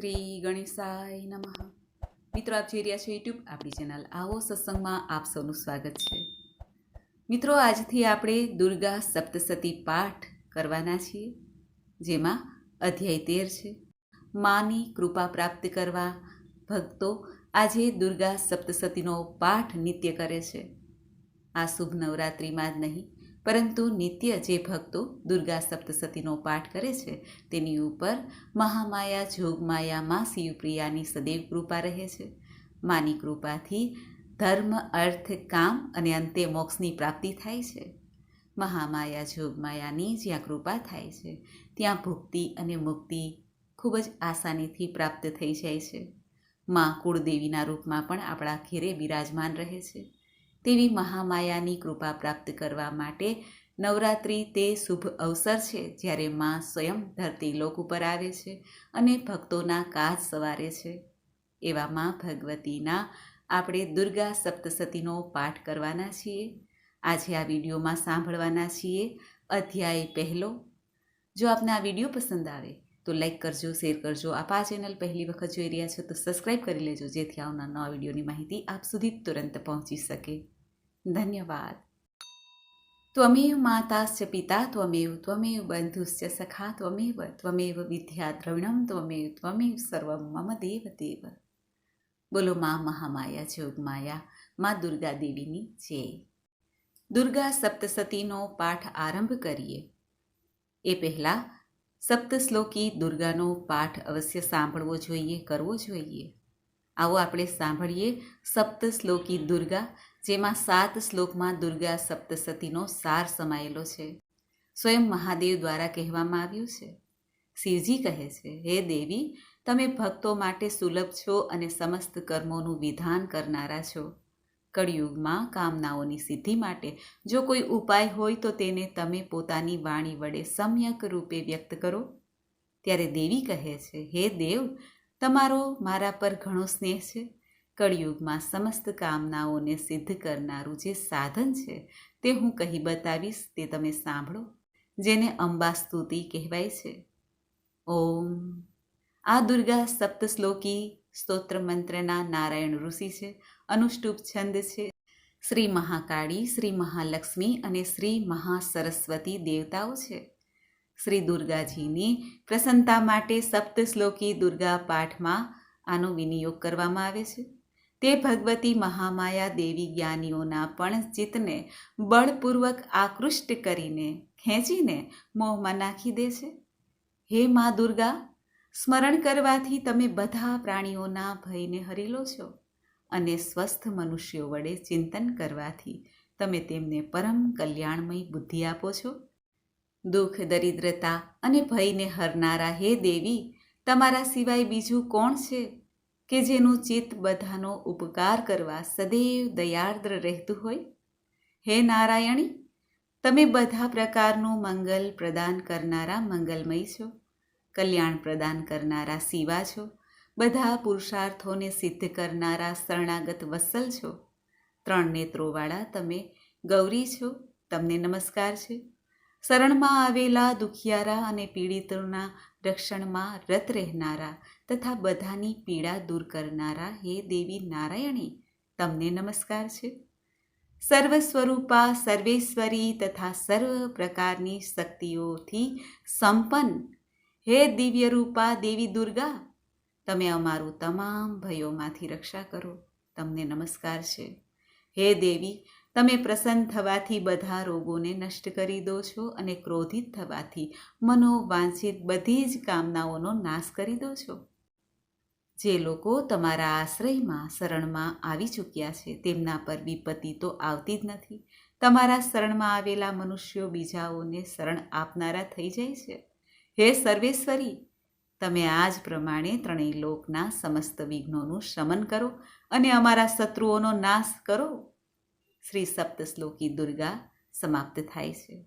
શ્રી ગણેશાય નમઃ. મિત્રો, આપ જોઈ રહ્યા છો યુટ્યુબ આપણી ચેનલ આવો સત્સંગમાં આપ સૌનું સ્વાગત છે. મિત્રો, આજથી આપણે દુર્ગા સપ્તસતી પાઠ કરવાના છીએ, જેમાં અધ્યાય તેર છે. માની કૃપા પ્રાપ્ત કરવા ભક્તો આજે દુર્ગા સપ્તસતીનો પાઠ નિત્ય કરે છે. આ શુભ નવરાત્રિમાં જ નહીં પરંતુ નિત્ય જે ભક્તો દુર્ગા સપ્તસતીનો પાઠ કરે છે, તેની ઉપર મહામાયા, જોગમાયા, મા શિવપ્રિયાની સદૈવ કૃપા રહે છે. માની કૃપાથી ધર્મ, અર્થ, કામ અને અંતે મોક્ષની પ્રાપ્તિ થાય છે. મહામાયા, જોગમાયાની જ્યાં કૃપા થાય છે. ત્યાં ભુક્તિ અને મુક્તિ ખૂબ જ આસાનીથી પ્રાપ્ત થઈ જાય છે. માં કુળદેવીના રૂપમાં પણ આપણા ઘેરે બિરાજમાન રહે છે. તેવી મહામાયાની કૃપા પ્રાપ્ત કરવા માટે નવરાત્રિ તે શુભ અવસર છે જ્યારે માં સ્વયં ધરતી લોક ઉપર આવે છે અને ભક્તોના કાજ સવારે છે. એવામાં ભગવતીના આપણે દુર્ગા સપ્તસતીનો પાઠ કરવાના છીએ. આજે આ વિડીયોમાં સાંભળવાના છીએ અધ્યાય પહેલો. જો આપને આ વીડિયો પસંદ આવે તો લાઈક કરજો, શેર કરજો. આપ આ ચેનલ પહેલી વખત જોઈ રહ્યા છો તો સબસ્ક્રાઈબ કરી લેજો જેથી આવનાર નવા વિડીયોની માહિતી આપ સુધી તુરંત પહોંચી શકે. ધન્યવાદ ત્વમેવ માતાશ્ચ પિતા ત્વમેવ ત્વમેવ બંધુશ્ચ સખા ત્વમેવ ત્વમેવ વિદ્યા દ્રવિણમ ત્વમેવ ત્વમેવ સર્વમ મમ દેવ દેવ બોલો મા મહામાયા જોગમાયા મા દુર્ગા દેવીની જય દુર્ગા સપ્તસતીનો પાઠ આરંભ કરીએ એ પહેલાં સપ્તશ્લોકી દુર્ગાનો પાઠ અવશ્ય સાંભળવો જોઈએ, કરવો જોઈએ। આવો આપણે સાંભળીએ સપ્તશ્લોકી દુર્ગા જેમાં સાત શ્લોકમાં દુર્ગા સપ્તસતીનો સાર સમાયેલો છે. સ્વયં મહાદેવ દ્વારા કહેવામાં આવ્યું છે. શિવજી કહે છે, હે દેવી, તમે ભક્તો માટે સુલભ છો અને સમસ્ત કર્મોનું વિધાન કરનારા છો. કળિયુગમાં કામનાઓની સિદ્ધિ માટે જો કોઈ ઉપાય હોય તો તેને તમે પોતાની વાણી વડે સમ્યક રૂપે વ્યક્ત કરો. ત્યારે દેવી કહે છે, હે દેવ, તમારો મારા પર ઘણો સ્નેહ છે. કળિયુગમાં સમસ્ત કામનાઓને સિદ્ધ કરનારું જે સાધન છે તે હું કહી બતાવીશ, તે તમે સાંભળો, જેને અંબા સ્તુતિ કહેવાય છે. ઓમ. આ દુર્ગા સપ્તશ્લોકી સ્તોત્ર મંત્રના નારાયણ ઋષિ છે, અનુષ્ટુપ છંદ છે. શ્રી મહાકાળી, શ્રી મહાલક્ષ્મી અને શ્રી મહાસરસ્વતી દેવતાઓ છે. શ્રી દુર્ગાજીની પ્રસન્નતા માટે સપ્તશ્લોકી દુર્ગા પાઠમાં આનો વિનિયોગ કરવામાં આવે છે. તે ભગવતી મહામાયા દેવી જ્ઞાનીઓના પણ ચિત્તને બળપૂર્વક આકૃષ્ટ કરીને ખેંચીને મોહમાં નાખી દે છે. હે મા દુર્ગા, સ્મરણ કરવાથી તમે બધા પ્રાણીઓના ભયને હરી લો છો અને સ્વસ્થ મનુષ્યો વડે ચિંતન કરવાથી તમે તેમને પરમ કલ્યાણમય બુદ્ધિ આપો છો. દુઃખ, દરિદ્રતા અને ભયને હરનારા હે દેવી, તમારા સિવાય બીજું કોણ છે? કે જેનું ચિત્ત બધાનો ઉપકાર કરવા સદૈવ દયાર્દ્ર રહેતું હોય? હે નારાયણી, તમે બધા પ્રકારનું મંગલ પ્રદાન કરનારા મંગલમય છો, કલ્યાણ પ્રદાન કરનારા શિવા છો, બધા પુરુષાર્થોને સિદ્ધ કરનારા શરણાગત વત્સલ છો. ત્રણ નેત્રોવાળા તમે ગૌરી છો, તમને નમસ્કાર છે. શરણમાં આવેલા દુખિયારા અને પીડિતોના રક્ષણમાં રત રહેનારા તથા બધાની પીડા દૂર કરનારા હે દેવી નારાયણી. તમને નમસ્કાર છે. સર્વ સ્વરૂપા સર્વેશ્વરી તથા સર્વ પ્રકારની શક્તિઓથી સંપન્ન. હે દિવ્ય રૂપા દેવી દુર્ગા, તમે અમારું તમામ ભયોમાંથી રક્ષા કરો. તમને નમસ્કાર છે. હે દેવી તમે પ્રસન્ન થવાથી બધા રોગોને નષ્ટ કરી દો છો અને ક્રોધિત થવાથી મનોવાંછિત બધી જ કામનાઓનો નાશ કરી દો છો. જે લોકો તમારા આશ્રયમાં શરણમાં આવી ચૂક્યા છે, તેમના પર વિપત્તિ તો આવતી જ નથી. તમારા શરણમાં આવેલા મનુષ્યો બીજાઓને શરણ આપનારા થઈ જાય છે. હે સર્વેશ્વરી, તમે આ જ પ્રમાણે ત્રણેય લોકના સમસ્ત વિઘ્નોનું શમન કરો અને અમારા શત્રુઓનો નાશ કરો. શ્રી સપ્તશ્લોકી દુર્ગા સમાપ્ત થાય છે.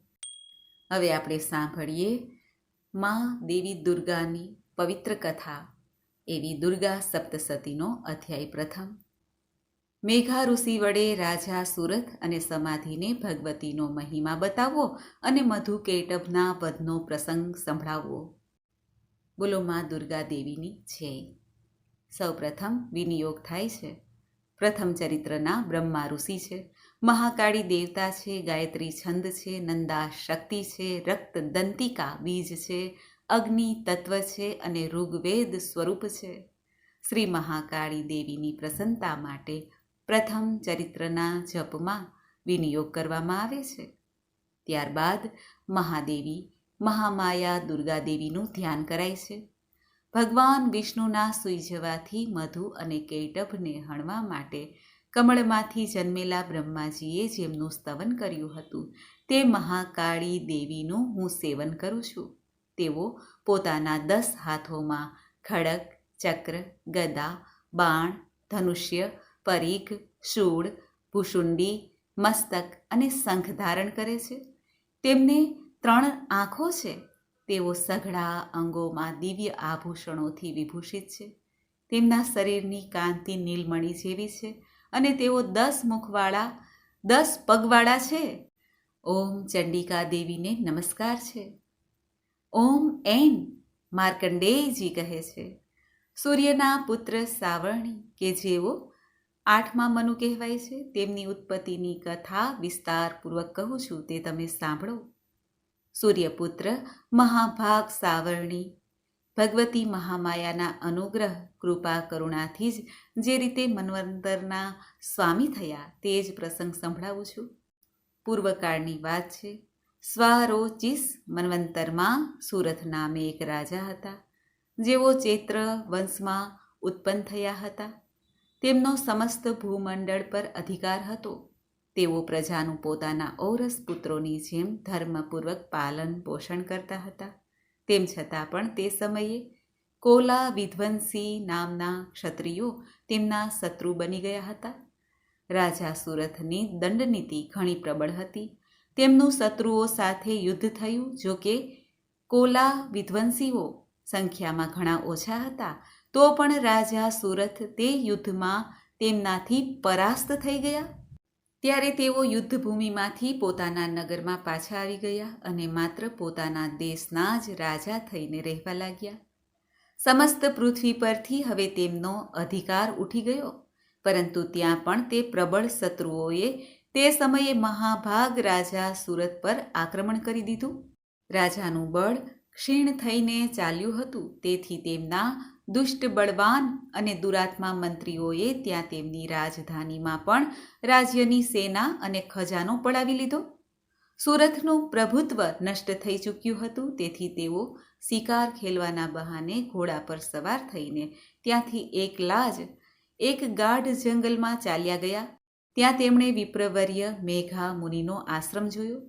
હવે આપણે સાંભળીએ માં દેવી દુર્ગાની પવિત્ર કથા, એવી દુર્ગા સપ્તસતીનો અધ્યાય પ્રથમ. મેઘા ઋષિ વડે રાજા સુરત અને સમાધિને ભગવતીનો મહિમા બતાવવો અને મધુ કેટભના વધનો પ્રસંગ સંભળાવવો બોલો, માં દુર્ગા દેવીની છે. સૌપ્રથમ વિનિયોગ થાય છે. પ્રથમ ચરિત્રના બ્રહ્મા ઋષિ છે. મહાકાળી દેવતા છે, ગાયત્રી છંદ છે, નંદા શક્તિ છે, રક્ત દંતિકા બીજ છે, અગ્નિ તત્વ છે અને ઋગ્વેદ સ્વરૂપ છે. શ્રી મહાકાળી દેવીની પ્રસન્નતા માટે પ્રથમ ચરિત્રના જપમાં વિનિયોગ કરવામાં આવે છે. ત્યારબાદ મહાદેવી મહામાયા દુર્ગાદેવીનું ધ્યાન કરાય છે. ભગવાન વિષ્ણુના સૂઈ જવાથી મધુ અને કૈટભને હણવા માટે કમળમાંથી જન્મેલા બ્રહ્માજીએ જેમનું સ્તવન કર્યું હતું, તે મહાકાળી દેવીનું હું સેવન કરું છું. તેઓ પોતાના દસ હાથોમાં ખડક, ચક્ર, ગદા, બાણ, ધનુષ્ય, પરીખ, શૂળ, ભૂષુંડી, મસ્તક અને શંખ ધારણ કરે છે. તેમને ત્રણ આંખો છે. તેઓ સઘળા અંગોમાં દિવ્ય આભૂષણોથી વિભૂષિત છે. તેમના શરીરની કાંતિ નીલમણી જેવી છે. અને તેઓ દસ મુખવાળા, દસ પગવાળા છે. ઓમ ચંડિકા દેવીને નમસ્કાર છે. ઓમ એન માર્કંડેયજી કહે છે. સૂર્યના પુત્ર સાવર્ણી કે જેઓ આઠમા મનુ કહેવાય છે, તેમની ઉત્પત્તિની કથા વિસ્તારપૂર્વક કહું છું, તે તમે સાંભળો. સૂર્યપુત્ર મહાભાગ સાવરણી ભગવતી મહામાયાના અનુગ્રહ, કૃપા, કરુણાથી જ જે રીતે મન્વંતરના સ્વામી થયા તે જ પ્રસંગ સંભળાવું છું. પૂર્વકાળની વાત છે. સ્વારોચિસ મન્વંતરમાં સુરત નામે એક રાજા હતા, જેઓ ચૈત્ર વંશમાં ઉત્પન્ન થયા હતા. તેમનો સમસ્ત ભૂમંડળ પર અધિકાર હતો. તેઓ પ્રજાનું પોતાના ઔરસ પુત્રોની જેમ ધર્મપૂર્વક પાલન પોષણ કરતા હતા. તેમ છતાં પણ તે સમયે કોલા વિધ્વંસી નામના ક્ષત્રિયો તેમના શત્રુ બની ગયા હતા. રાજા સુરથની દંડનીતિ ઘણી પ્રબળ હતી. તેમનું શત્રુઓ સાથે યુદ્ધ થયું, જો કે કોલા વિધ્વંસીઓ સંખ્યામાં ઘણા ઓછા હતા, તો પણ રાજા સુરથ તે યુદ્ધમાં તેમનાથી પરાસ્ત થઈ ગયા. ત્યારે તેઓ યુદ્ધભૂમિમાંથી પોતાના નગરમાં પાછા આવી ગયા અને માત્ર પોતાના દેશના જ રાજા થઈને રહેવા લાગ્યા. સમસ્ત પૃથ્વી પરથી હવે તેમનો અધિકાર ઉઠી ગયો, પરંતુ ત્યાં પણ તે પ્રબળ શત્રુઓએ તે સમયે મહાભાગ રાજા સુરત પર આક્રમણ કરી દીધું. રાજાનું બળ ક્ષીણ થઈને ચાલ્યું હતું, તેથી તેમના દુષ્ટ બળવાન અને દુરાત્મા મંત્રીઓએ ત્યાં તેમની રાજધાનીમાં પણ રાજ્યની સેના અને ખજાનો પડાવી લીધો. સુરતનું પ્રભુત્વ નષ્ટ થઈ ચૂક્યું હતું, તેથી તેઓ શિકાર ખેલવાના બહાને ઘોડા પર સવાર થઈને ત્યાંથી એકલા જ એક ગાઢ જંગલમાં ચાલ્યા ગયા. ત્યાં તેમણે વિપ્રવર્ય મેઘા મુનિનો આશ્રમ જોયો,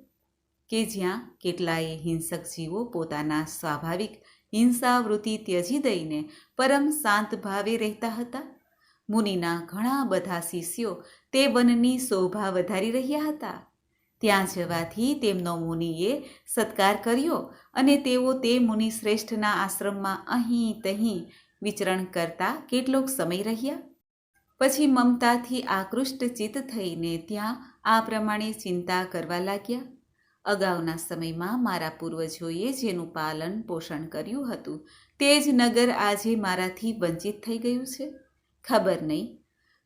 કે જ્યાં કેટલાય હિંસક જીવો પોતાના સ્વાભાવિક હિંસાવૃત્તિ ત્યજી દઈને પરમ શાંત ભાવે રહેતા હતા. મુનિના ઘણા બધા શિષ્યો તે વનની શોભા વધારી રહ્યા હતા. ત્યાં જવાથી તેમનો મુનિએ સત્કાર કર્યો અને તેઓ તે મુનિ શ્રેષ્ઠના આશ્રમમાં અહીં તહીં વિચરણ કરતા કેટલોક સમય રહ્યા. પછી મમતાથી આકૃષ્ટ ચિત્ત થઈને ત્યાં આ પ્રમાણે ચિંતા કરવા લાગ્યા. અગાઉના સમયમાં મારા પૂર્વજોએ જેનું પાલન પોષણ કર્યું હતું, તે જ નગર આજે મારાથી વંચિત થઈ ગયું છે? ખબર નહીં.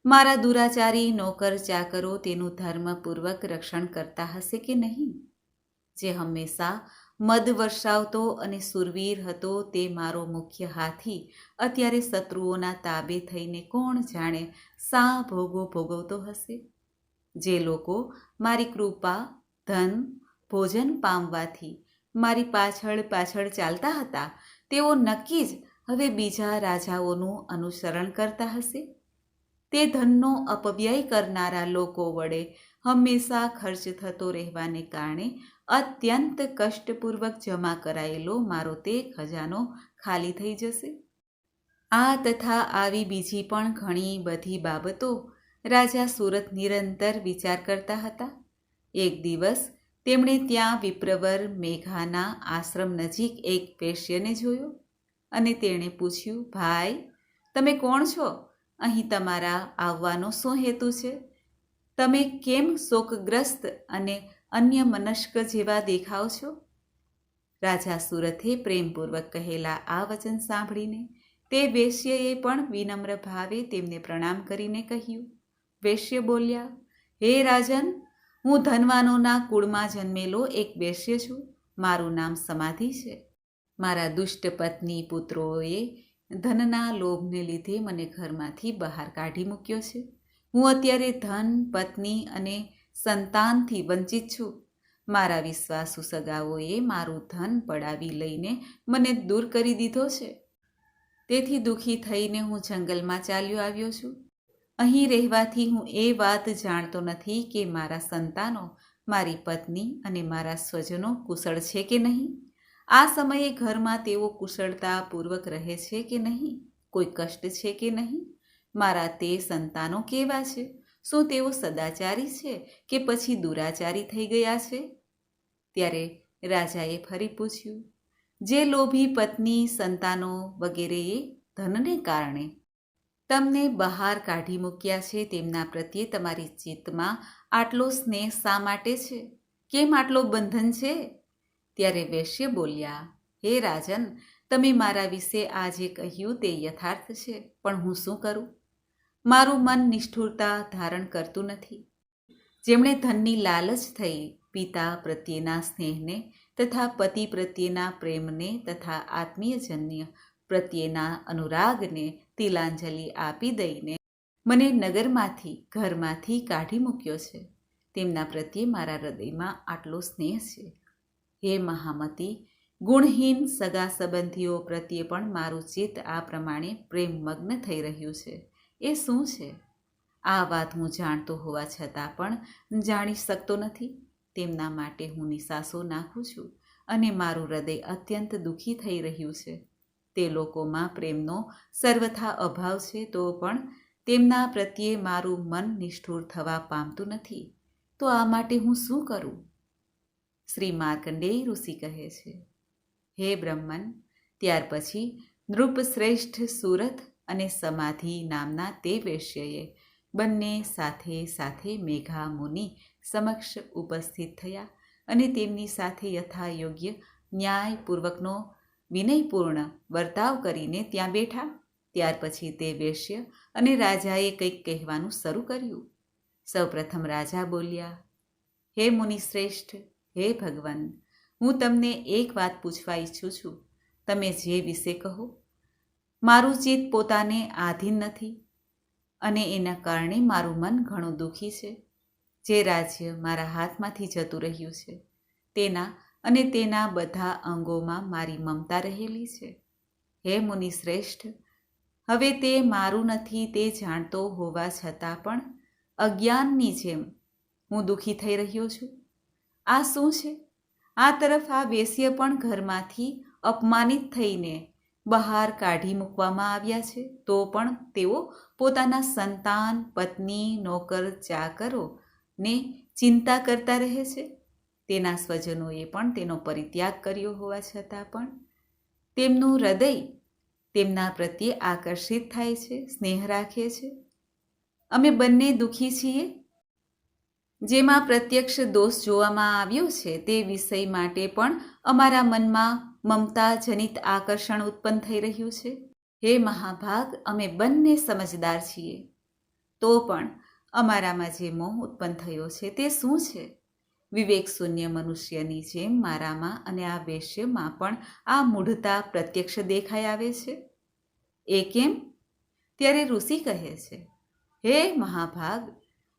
મારા દુરાચારી, નોકર, ચાકરો તેનું ધર્મપૂર્વક રક્ષણ કરતા હશે કે નહીં? જે હંમેશા મદ વર્ષાવતો અને સુરવીર હતો તે મારો મુખ્ય હાથી. અત્યારે શત્રુઓના તાબે થઈને કોણ જાણે સા ભોગો ભોગવતો હશે? જે લોકો મારી કૃપા, ધન ભોજન પામવાથી મારી પાછળ પાછળ ચાલતા હતા, તેઓ નક્કી જ હવે બીજા રાજાઓનું અનુસરણ કરતા હશે. તે ધનનો અપવ્યય કરનારા લોકો વડે હંમેશા ખર્ચ થતો રહેવાને કારણે અત્યંત કષ્ટપૂર્વક જમા કરાયેલો મારો તે ખજાનો ખાલી થઈ જશે. આ તથા આવી બીજી પણ ઘણી બધી બાબતો રાજા સુરત નિરંતર વિચાર કરતા હતા. એક દિવસ તેમણે ત્યાં વિપ્રવર મેઘાના આશ્રમ નજીક એક વેશ્યને જોયો અને તેણે પૂછ્યું, ભાઈ, તમે કોણ છો? અહીં તમારા આવવાનો શું હેતુ છે? તમે કેમ શોકગ્રસ્ત અને અન્ય મનસ્ક જેવા દેખાવ છો? રાજા સુરથે પ્રેમપૂર્વક કહેલા આ વચન સાંભળીને તે વેશ્યએ પણ વિનમ્ર ભાવે તેમને પ્રણામ કરીને કહ્યું. વેશ્ય બોલ્યા, હે રાજન હું ધનવાનોના કુળમાં જન્મેલો એક વેશ્ય છું. મારું નામ સમાધિ છે. મારા દુષ્ટ પત્ની પુત્રોએ ધનના લોભને લીધે મને ઘરમાંથી બહાર કાઢી મૂક્યો છે. હું અત્યારે ધન, પત્ની અને સંતાનથી વંચિત છું. મારા વિશ્વાસુ સગાઓએ મારું ધન પડાવી લઈને મને દૂર કરી દીધો છે. તેથી દુઃખી થઈને હું જંગલમાં ચાલ્યો આવ્યો છું. અહીં રહેવાથી હું એ વાત જાણતો નથી કે મારા સંતાનો મારી પત્ની અને મારા સ્વજનો કુશળ છે કે નહીં? આ સમયે ઘરમાં તેઓ કુશળતાપૂર્વક રહે છે કે નહીં? કોઈ કષ્ટ છે કે નહીં? મારા તે સંતાનો કેવા છે? શું તેઓ સદાચારી છે કે પછી દુરાચારી થઈ ગયા છે? ત્યારે રાજાએ ફરી પૂછ્યું, જે લોભી પત્ની સંતાનો વગેરેએ ધનને કારણે તમને બહાર કાઢી મૂક્યા છે તેમના પ્રત્યે તમારી ચિત્તમાં આટલો સ્નેહ શા માટે છે? કેમ આટલો બંધન છે? ત્યારે વૈશ્ય બોલ્યા, હે રાજન, તમે મારા વિશે આ જે કહ્યું તે યથાર્થ છે, પણ હું શું કરું? મારું મન નિષ્ઠુરતા ધારણ કરતું નથી. જેમણે ધનની લાલચ થઈ, પિતા પ્રત્યેના સ્નેહને તથા પતિ પ્રત્યેના પ્રેમને તથા આત્મીયજન્ય પ્રત્યેના અનુરાગને તિલાંજલિ આપી દઈને મને નગરમાંથી, ઘરમાંથી કાઢી મૂક્યો છે. તેમના પ્રત્યે મારા હૃદયમાં આટલો સ્નેહ છે. હે મહામતી, ગુણહીન સગા સંબંધીઓ પ્રત્યે પણ મારું ચિત્ત આ પ્રમાણે પ્રેમમગ્ન થઈ રહ્યું છે. એ શું છે? આ વાત હું જાણતો હોવા છતાં પણ જાણી શકતો નથી. તેમના માટે હું નિશાસો નાખું છું અને મારું હૃદય અત્યંત દુઃખી થઈ રહ્યું છે. તે લોકોમાં પ્રેમનો સર્વથા અભાવ છે તો પણ તેમના પ્રત્યે મારું મન નિષ્ઠુર થવા પામતું નથી. તો આ માટે હું શું કરું? શ્રી માર્કંડેય ઋષિ કહે છે, હે બ્રહ્મન, ત્યાર પછી નૃપશ્રેષ્ઠ સુરત અને સમાધિ નામના તે વેશ્યએ બંને સાથે સાથે મેઘા મુનિ સમક્ષ ઉપસ્થિત થયા અને તેમની સાથે યથાયોગ્ય ન્યાયપૂર્વકનો વિનયપૂર્ણ વર્તાવ કરીને ત્યાં બેઠા. ત્યાર પછી તે વેશ્ય અને રાજાએ કંઈક કહેવાનું શરૂ કર્યું. સૌપ્રથમ રાજા બોલ્યા, હે મુનિશ્રેષ્ઠ, હે ભગવાન, હું તમને એક વાત પૂછવા ઈચ્છું છું. તમે જે વિશે કહો, મારું ચિત્ત પોતાને આધીન નથી અને એના કારણે મારું મન ઘણું દુઃખી છે. જે રાજ્ય મારા હાથમાંથી જતું રહ્યું છે, તેના અને તેના બધા અંગોમાં મારી મમતા રહેલી છે. હે મુનિ શ્રેષ્ઠ, હવે તે મારું નથી તે જાણતો હોવા છતાં પણ અજ્ઞાનની જેમ હું દુઃખી થઈ રહ્યો છું. આ શું છે? આ તરફ આ વેશ્ય પણ ઘરમાંથી અપમાનિત થઈને બહાર કાઢી મૂકવામાં આવ્યા છે, તો પણ તેઓ પોતાના સંતાન, પત્ની, નોકર, ચાકરો ને ચિંતા કરતા રહે છે? તેના સ્વજનોએ પણ તેનો પરિત્યાગ કર્યો હોવા છતાં પણ તેમનું હૃદય તેમના પ્રત્યે આકર્ષિત થાય છે, સ્નેહ રાખે છે. અમે બંને દુઃખી છીએ. જેમાં પ્રત્યક્ષ દોષ જોવામાં આવ્યો છે તે વિષય માટે પણ અમારા મનમાં મમતા જનિત આકર્ષણ ઉત્પન્ન થઈ રહ્યું છે. હે મહાભાગ, અમે બંને સમજદાર છીએ. તો પણ અમારામાં જે મોહ ઉત્પન્ન થયો છે તે શું છે? વિવેક શૂન્ય મનુષ્યની જેમ મારામાં અને આ વેશ્યમાં પણ આ મૂઢતા પ્રત્યક્ષ દેખાઈ આવે છે. એ કેમ? ત્યારે ઋષિ કહે છે, હે મહાભાગ,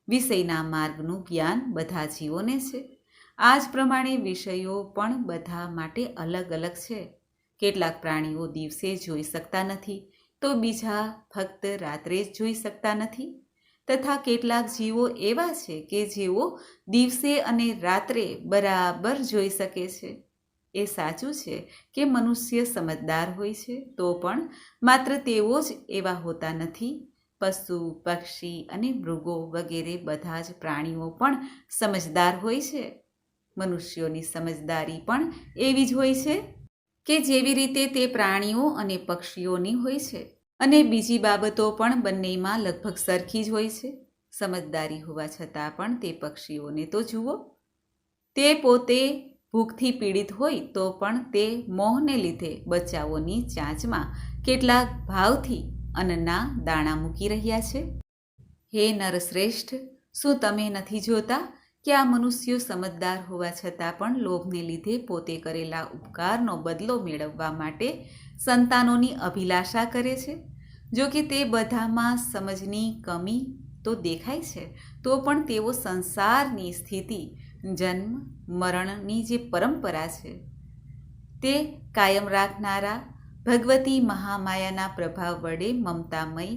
વિષયના માર્ગનું જ્ઞાન બધા જીવોને છે. આ જ પ્રમાણે વિષયો પણ બધા માટે અલગ અલગ છે. કેટલાક પ્રાણીઓ દિવસે જોઈ શકતા નથી, તો બીજા ફક્ત રાત્રે જ જોઈ શકતા નથી. તથા કેટલાક જીવો એવા છે કે જેઓ દિવસે અને રાત્રે બરાબર જોઈ શકે છે. એ સાચું છે કે મનુષ્ય સમજદાર હોય છે, તો પણ માત્ર તેઓ જ એવા હોતા નથી. પશુ, પક્ષી અને મૃગો વગેરે બધા જ પ્રાણીઓ પણ સમજદાર હોય છે. મનુષ્યોની સમજદારી પણ એવી જ હોય છે કે જેવી રીતે તે પ્રાણીઓ અને પક્ષીઓની હોય છે. અને બીજી બાબતો પણ બંનેમાં લગભગ સરખી જ હોય છે. સમજદારી હોવા છતાં પણ તે પક્ષીઓને તો જુઓ. તે પોતે ભૂખથી પીડિત હોય તો પણ તે મોહને લીધે બચ્ચાઓની ચાંચમાં કેટલાક ભાવથી અન્નના દાણા મૂકી રહ્યા છે. હે નરશ્રેષ્ઠ, શું તમે નથી જોતા? કે આ મનુષ્યો સમજદાર હોવા છતાં પણ લોભને લીધે પોતે કરેલા ઉપકારનો બદલો મેળવવા માટે સંતાનોની અભિલાષા કરે છે. જો કે તે બધામાં સમજની કમી તો દેખાય છે, તો પણ તેઓ સંસારની સ્થિતિ, જન્મ, મરણની જે પરંપરા છે, તે કાયમ રાખનારા ભગવતી મહામાયાના પ્રભાવ વડે મમતામય,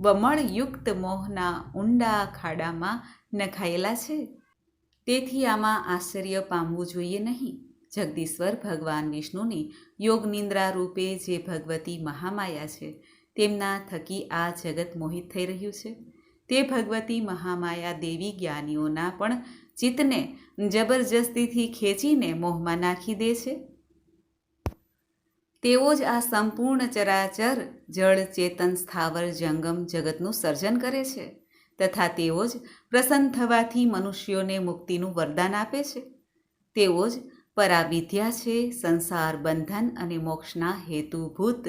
બમણયુક્ત મોહના ઊંડા ખાડામાં નખાયેલા છે. તેથી આમાં આશ્ચર્ય પામવું જોઈએ નહીં. જગદીશ્વર ભગવાન વિષ્ણુની યોગ નિંદ્રા રૂપે જે ભગવતી મહામાયા છે, તેમના થકી આ જગત મોહિત થઈ રહ્યું છે. તે ભગવતી મહામાયા દેવી જ્ઞાનીઓના પણ ચિત્તને જબરજસ્તીથી ખેંચીને મોહમાં નાખી દે છે. તેઓ જ આ સંપૂર્ણ ચરાચર, જળ, ચેતન, સ્થાવર, જંગમ, જગતનું સર્જન કરે છે. તથા તેઓ જ પ્રસન્ન થવાથી મનુષ્યોને મુક્તિનું વરદાન આપે છે. તેઓ જ પરાવિદ્યા છે, સંસાર બંધન અને મોક્ષના હેતુભૂત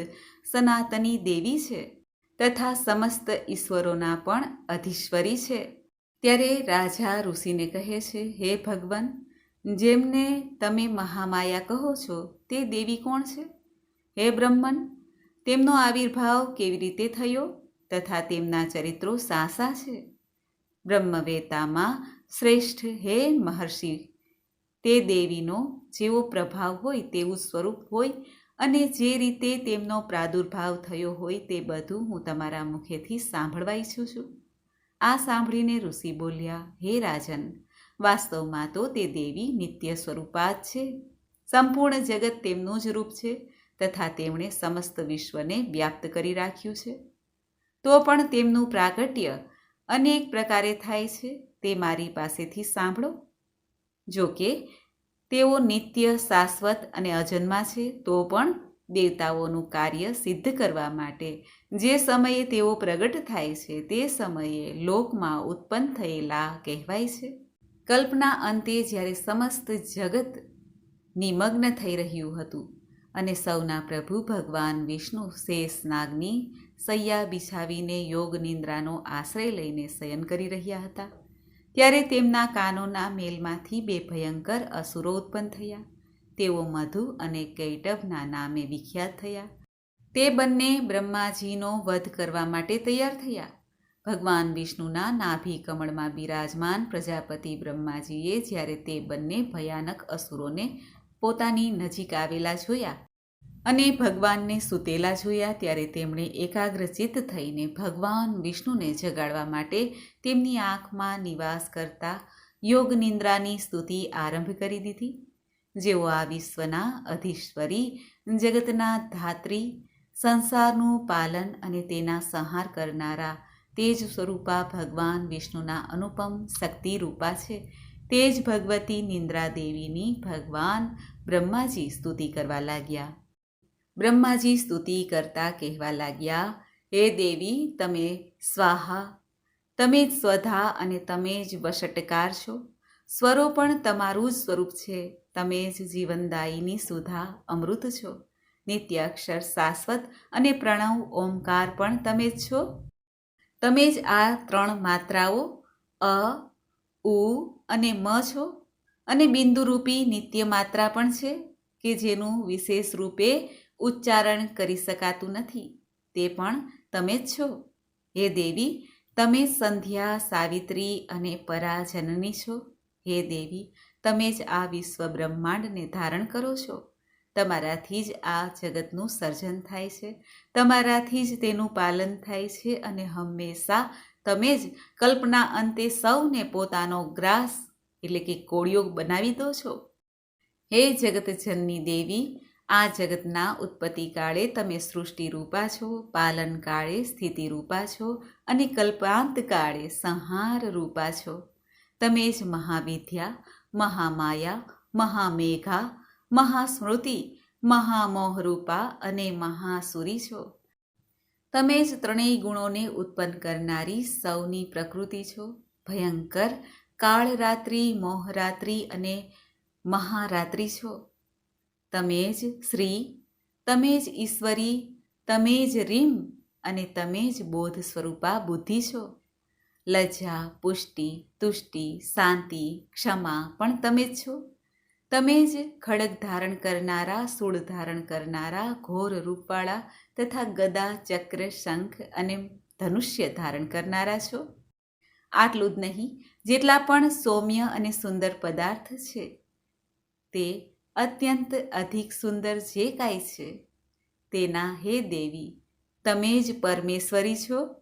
સનાતની દેવી છે તથા સમસ્ત ઈશ્વરોના પણ અધીશ્વરી છે. ત્યારે રાજા ઋષિને કહે છે, હે ભગવાન, જેમને તમે મહામાયા કહો છો, તે દેવી કોણ છે? હે બ્રહ્મન, તેમનો આવિર્ભાવ કેવી રીતે થયો? તથા તેમના ચરિત્રો સાસા છે. બ્રહ્મવેતામાં શ્રેષ્ઠ હે મહર્ષિ. તે દેવીનો જેવો પ્રભાવ હોય તેવું સ્વરૂપ હોય અને જે રીતે તેમનો પ્રાદુર્ભાવ થયો હોય તે બધું હું તમારા મુખેથી સાંભળવા ઈચ્છું છું. આ સાંભળીને ઋષિ બોલ્યા, હે રાજન, વાસ્તવમાં તો તે દેવી નિત્ય સ્વરૂપા જ છે. સંપૂર્ણ જગત તેમનું જ રૂપ છે તથા તેમણે સમસ્ત વિશ્વને વ્યાપ્ત કરી રાખ્યું છે. તો પણ તેમનું પ્રાગટ્ય અનેક પ્રકારે થાય છે, તે મારી પાસેથી સાંભળો. જો કે, તેઓ નિત્ય શાશ્વત અને અજન્મા છે, તો પણ દેવતાઓનું કાર્ય સિદ્ધ કરવા માટે જે સમયે તેઓ પ્રગટ થાય છે, તે સમયે લોકમાં ઉત્પન્ન થયેલા કહેવાય છે. કલ્પના અંતે જ્યારે સમસ્ત જગત નિમગ્ન થઈ રહ્યું હતું અને સૌના પ્રભુ ભગવાન વિષ્ણુ શેષ નાગની સૈયા બિછાવીને યોગ નિંદ્રાનો આશ્રય લઈને શયન કરી રહ્યા હતા. ત્યારે તેમના કાનોના મેલમાંથી બે ભયંકર અસુરો ઉત્પન્ન થયા. તેઓ મધુ અને કૈટભના નામે વિખ્યાત થયા. તે બંને બ્રહ્માજીનો વધ કરવા માટે તૈયાર થયા. ભગવાન વિષ્ણુના નાભી કમળમાં બિરાજમાન પ્રજાપતિ બ્રહ્માજીએ જ્યારે તે બંને ભયાનક અસુરોને પોતાની નજીક આવેલા જોયા અને ભગવાનને સૂતેલા જોયા ત્યારે તેમણે એકાગ્રચિત્ત થઈને ભગવાન વિષ્ણુને જગાડવા માટે તેમની આંખમાં નિવાસ કરતા યોગ નિંદ્રાની સ્તુતિ આરંભ કરી દીધી. જેઓ આ વિશ્વના અધીશ્વરી, જગતના ધાત્રી, સંસારનું પાલન અને તેના સંહાર કરનારા તેજ સ્વરૂપા ભગવાન વિષ્ણુના અનુપમ શક્તિ રૂપા છે. તે જ ભગવતી નિંદ્રા દેવીની ભગવાન બ્રહ્માજી સ્તુતિ કરવા લાગ્યા. બ્રહ્માજી સ્તુતિ કરતા કહેવા લાગ્યા, હે દેવી, તમે સ્વાહા, તમે જ સ્વધા અને તમે જ વશટકાર છો. સ્વરો પણ તમારું જ સ્વરૂપ છે. તમે જ જીવનદાયીની સુધા અમૃત છો. નિત્ય અક્ષર શાશ્વત અને પ્રણવ ઓમકાર પણ તમે જ છો. તમે જ આ ત્રણ માત્રાઓ, અ, ઉ અને મ છો. અને બિંદુરૂપી નિત્ય માત્રા પણ છે, કે જેનું વિશેષ રૂપે ઉચ્ચારણ કરી શકાતું નથી. તે પણ તમે જ છો. હે દેવી, તમે સંધ્યા, સાવિત્રી અને પરાજનની છો. હે દેવી, તમે જ આ વિશ્વ બ્રહ્માંડને ધારણ કરો છો. તમારાથી જ આ જગતનું સર્જન થાય છે. તમારાથી જ તેનું પાલન થાય છે અને હંમેશા તમે જ કલ્પના અંતે સૌને પોતાનો ગ્રાસ, એટલે કે કોળિયો બનાવી દો છો. હે જગતજનની દેવી આ જગતના ઉત્પત્તિ કાળે તમે સૃષ્ટિ રૂપા છો, પાલન કાળે સ્થિતિ રૂપા છો અને કલ્પાંત કાળે સંહાર રૂપા છો. તમે જ મહાવિદ્યા, મહામાયા, મહામેઘા, મહાસ્મૃતિ, મહામોહરૂપા અને મહાસુરી છો. તમે જ ત્રણેય ગુણોને ઉત્પન્ન કરનારી સૌની પ્રકૃતિ છો. ભયંકર, કાળરાત્રિ, મોહરાત્રિ અને મહારાત્રિ છો. તમે જ શ્રી, તમે જ ઈશ્વરી, તમે જ રીમ અને તમે જ બોધ સ્વરૂપા બુદ્ધિ છો. લજ્જા, પુષ્ટિ, તુષ્ટિ, શાંતિ, ક્ષમા પણ તમે જ છો. તમે જ ખડગ ધારણ કરનારા, સૂળ ધારણ કરનારા, ઘોર રૂપવાળા તથા ગદા, ચક્ર, શંખ અને ધનુષ્ય ધારણ કરનારા છો. આટલું જ નહીં, જેટલા પણ સૌમ્ય અને સુંદર પદાર્થ છે. તે અત્યંત અધિક સુંદર જે કાંઈ છે, તેના હે દેવી, તમે જ પરમેશ્વરી છો?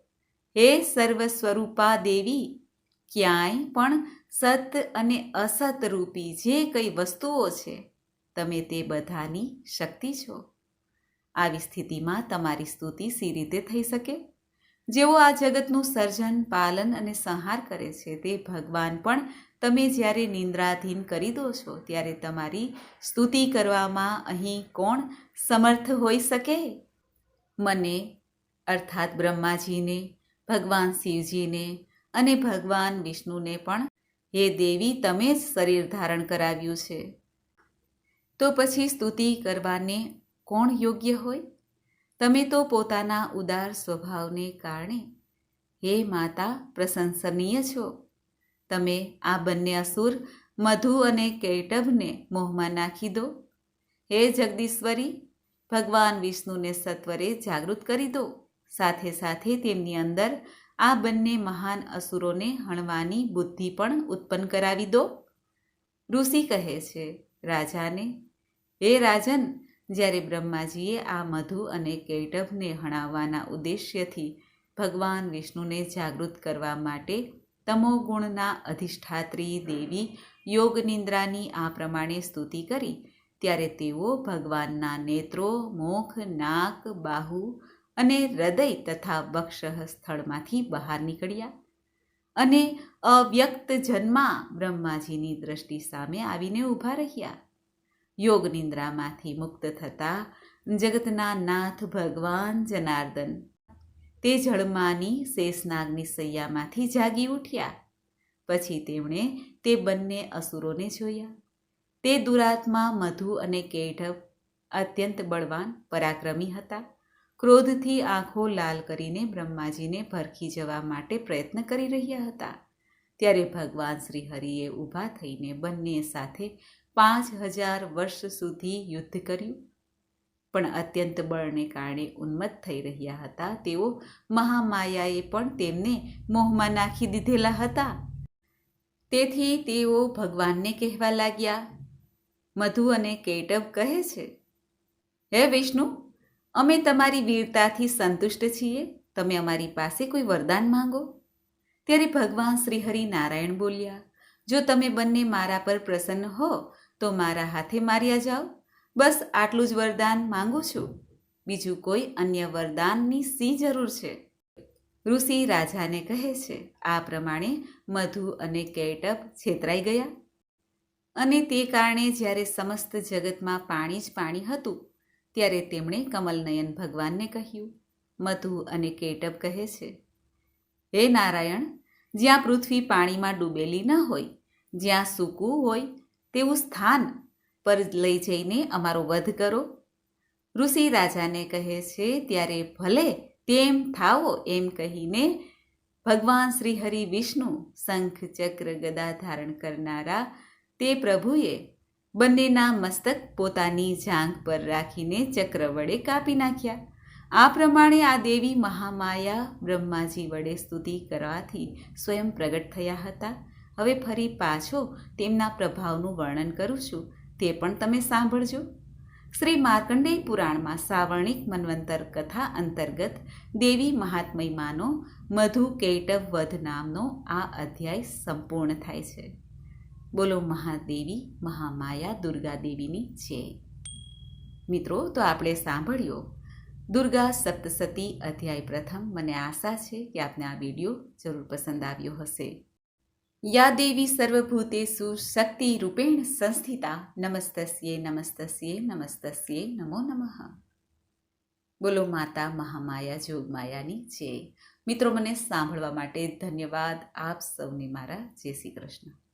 હે સર્વ સ્વરૂપા દેવી, ક્યાંય પણ સત અને અસત રૂપી જે કંઈ વસ્તુઓ છે, તમે તે બધાની શક્તિ છો. આવી સ્થિતિમાં તમારી સ્તુતિ સી રીતે થઈ શકે? જેઓ આ જગતનું સર્જન, પાલન અને સંહાર કરે છે, તે ભગવાન પણ તમે જ્યારે નિંદ્રાધીન કરી દો છો, ત્યારે તમારી સ્તુતિ કરવામાં અહીં કોણ સમર્થ હોઈ શકે? મને, અર્થાત બ્રહ્માજીને, ભગવાન શિવજીને અને ભગવાન વિષ્ણુને પણ હે દેવી, તમે જ શરીર ધારણ કરાવ્યું છે. તો પછી સ્તુતિ કરવાને કોણ યોગ્ય હોય? તમે તો પોતાના ઉદાર સ્વભાવને કારણે હે માતા પ્રશંસનીય છો. તમે આ બંને અસુર, મધુ અને કૈટભને મોહમાં નાખી દો. હે જગદીશ્વરી, ભગવાન વિષ્ણુને સત્વરે જાગૃત કરી દો. સાથે સાથે તેમની અંદર આ બંને મહાન અસુરોને હણવાની બુદ્ધિ પણ ઉત્પન્ન કરાવી દો. ઋષિ કહે છે, રાજાને, હે રાજન, જ્યારે બ્રહ્માજીએ આ મધુ અને કૈટભને હણાવવાના ઉદ્દેશ્યથી ભગવાન વિષ્ણુને જાગૃત કરવા માટે તમોગુણના અધિષ્ઠાત્રી દેવી યોગ નિંદ્રાની આ પ્રમાણે સ્તુતિ કરી. ત્યારે તેઓ ભગવાનના નેત્રો, મુખ, નાક, બાહુ અને હૃદય તથા વક્ષ સ્થળમાંથી બહાર નીકળ્યા અને અવ્યક્ત જન્મા બ્રહ્માજીની દ્રષ્ટિ સામે આવીને ઊભા રહ્યા. યોગ નિંદ્રામાંથી મુક્ત થતા જગતના નાથ ભગવાન જનાર્દન તે જળમાની શેષનાગની સૈયામાંથી જાગી ઉઠ્યા. પછી તેમણે તે બંને અસુરોને જોયા. તે દુરાત્મા, મધુ અને કેઢવ અત્યંત બળવાન, પરાક્રમી હતા. ક્રોધથી આંખો લાલ કરીને બ્રહ્માજીને ભરખી જવા માટે પ્રયત્ન કરી રહ્યા હતા. ત્યારે ભગવાન શ્રી હરિએ ઊભા થઈને બંને સાથે પાંચ હજાર વર્ષ સુધી યુદ્ધ કર્યું. પણ અત્યંત બળને કારણે ઉન્મત્ત થઈ રહ્યા હતા. તેઓ મહામાયાએ પણ તેમને મોહમાં નાખી દીધેલા હતા. તેથી તેઓ ભગવાનને કહેવા લાગ્યા, મધુ અને કેટબ કહે છે, હે વિષ્ણુ, અમે તમારી વીરતાથી સંતુષ્ટ છીએ. તમે અમારી પાસે કોઈ વરદાન માંગો? ત્યારે ભગવાન શ્રીહરિ નારાયણ બોલ્યા, જો તમે બંને મારા પર પ્રસન્ન હો, તો મારા હાથે માર્યા જાઓ. બસ આટલું જ વરદાન માંગુ છું. બીજું કોઈ અન્ય વરદાનની સી જરૂર છે? ઋષિ રાજાને કહે છે, આ પ્રમાણે મધુ અને કેટપ છેતરાઈ ગયા. અને તે કારણે જ્યારે સમસ્ત જગતમાં પાણી જ પાણી હતું, ત્યારે તેમણે કમલનયન ભગવાનને કહ્યું. મધુ અને કેટબ કહે છે, હે નારાયણ, જ્યાં પૃથ્વી પાણીમાં ડૂબેલી ન હોય, જ્યાં સૂકું હોય તેવું સ્થાન પર લઈ જઈને અમારો વધ કરો. ઋષિ રાજાને કહે છે, ત્યારે ભલે તેમ થાવો એમ કહીને ભગવાન શ્રી હરિ વિષ્ણુ શંખ ચક્ર ગદા ધારણ કરનારા તે પ્રભુએ બંનેના મસ્તક પોતાની જાંઘ પર રાખીને ચક્ર વડે કાપી નાખ્યા. આ પ્રમાણે આ દેવી મહામાયા બ્રહ્માજી વડે સ્તુતિ કરવાથી સ્વયં પ્રગટ થયા હતા. હવે ફરી પાછો તેમના પ્રભાવનું વર્ણન કરું છું. તે પણ તમે સાંભળજો. શ્રી માર્કંડેય પુરાણમાં સાવર્ણિક મન્વંતર કથા અંતર્ગત દેવી મહાત્મયમાનો મધુ કેટવ વધ નામનો આ અધ્યાય સંપૂર્ણ થાય છે. બોલો મહાદેવી, મહામાયા, દુર્ગા દેવીની જય. મિત્રો, તો આપણે સાંભળ્યો. દુર્ગા સપ્તસતી અધ્યાય પ્રથમ. મને આશા છે કે આપને આ વીડિયો જરૂર પસંદ આવ્યો હશે. યા દેવી સર્વભૂતેષુ શક્તિ રૂપેણ સંસ્થિતા નમસ્તસ્યે નમસ્તસ્યે નમસ્તસ્યે નમો નમઃ બોલો માતા મહામાયા જોગમાયાની જય મિત્રો મને સાંભળવા માટે ધન્યવાદ આપ સૌને મારા, જય શ્રી કૃષ્ણ।